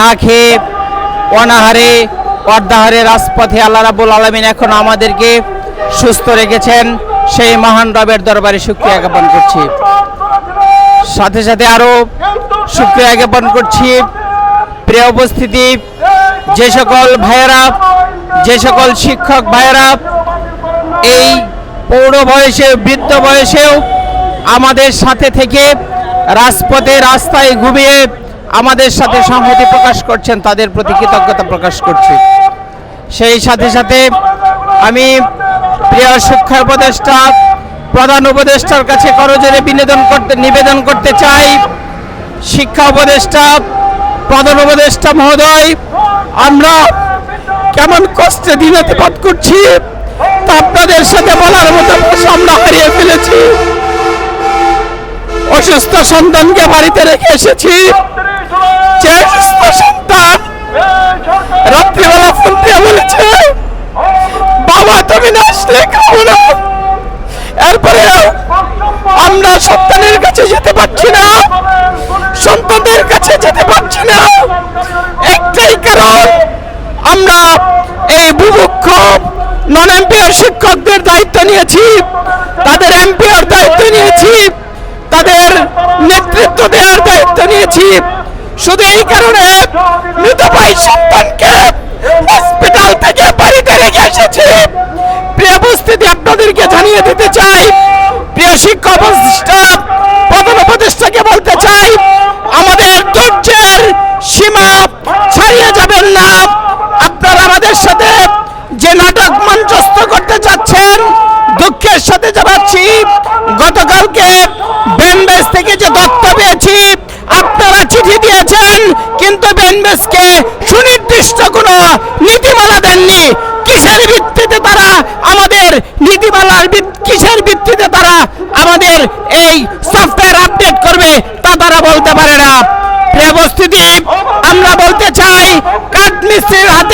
না খেয়ে অনাহারে, অর্ধাহারে রাজপথে আল্লাহ রাবুল আলমিন এখন আমাদেরকে সুস্থ রেখেছেন। সেই মহান রবের দরবারে শুক্রিয়া জ্ঞাপন করছি। সাথে সাথে আরও শুক্রিয়া জ্ঞাপন করছি। প্রিয় উপস্থিতি, যে সকল ভাইয়েরা, যে সকল শিক্ষক ভাইয়েরা, এই পৌর বয়সে, বৃদ্ধ বয়সেও আমাদের সাথে থেকে রাজপথে রাস্তায় ঘুমিয়ে আমাদের সাথে সংহতি প্রকাশ করছেন তাদের প্রতি কৃতজ্ঞতা প্রকাশ করছি। সেই সাথে সাথে আমি প্রিয় শিক্ষা উপদেষ্টা প্রধান উপদেষ্টার কাছে করজোরে বিনোদন করতে নিবেদন করতে চাই। শিক্ষা উপদেষ্টা প্রধান উপদেষ্টা মহোদয় আমরা কেমন কষ্টে দিনাতিপাত করছি তা আপনাদের সাথে বলার মতো আমরা হারিয়ে ফেলেছি। অসুস্থ সন্তানকে বাড়িতে রেখে এসেছি। রাত্রিবেলা ফোন দিয়ে বলেছে বাবা তুমি না আসলে না এরপরে আমরা সন্তানের কাছে যেতে পারছি না, সন্তানদের কাছে যেতে পারছি না। একটাই কারণ, আমরা এই বুভুক্ষ নন এমপিআর শিক্ষকদের দায়িত্ব নিয়েছি, তাদের এমপিআর দায়িত্ব নিয়েছি, তাদের নেতৃত্ব দেওয়ার দায়িত্ব নিয়েছি। শুধু এই কারণে মৃত ভাই সন্তানকে হসপিটাল থেকে বাড়িতে রেখে এসেছি। প্রিয় উপস্থিতি আপনাদেরকে জানিয়ে দিতে চাই, প্রিয় শিক্ষক ব্যানবেসকে সুনির্দিষ্ট কোনো নীতিমালা দেননি। কিসের ভিত্তিতে তারা আমাদের নীতিমালার কিসের ভিত্তিতে তারা আমাদের এই সফটওয়্যার আপডেট করবে তা তারা বলতে পারে না। প্রিয় আমরা বলতে চাই কাঠ মিস্ত্রির হাতে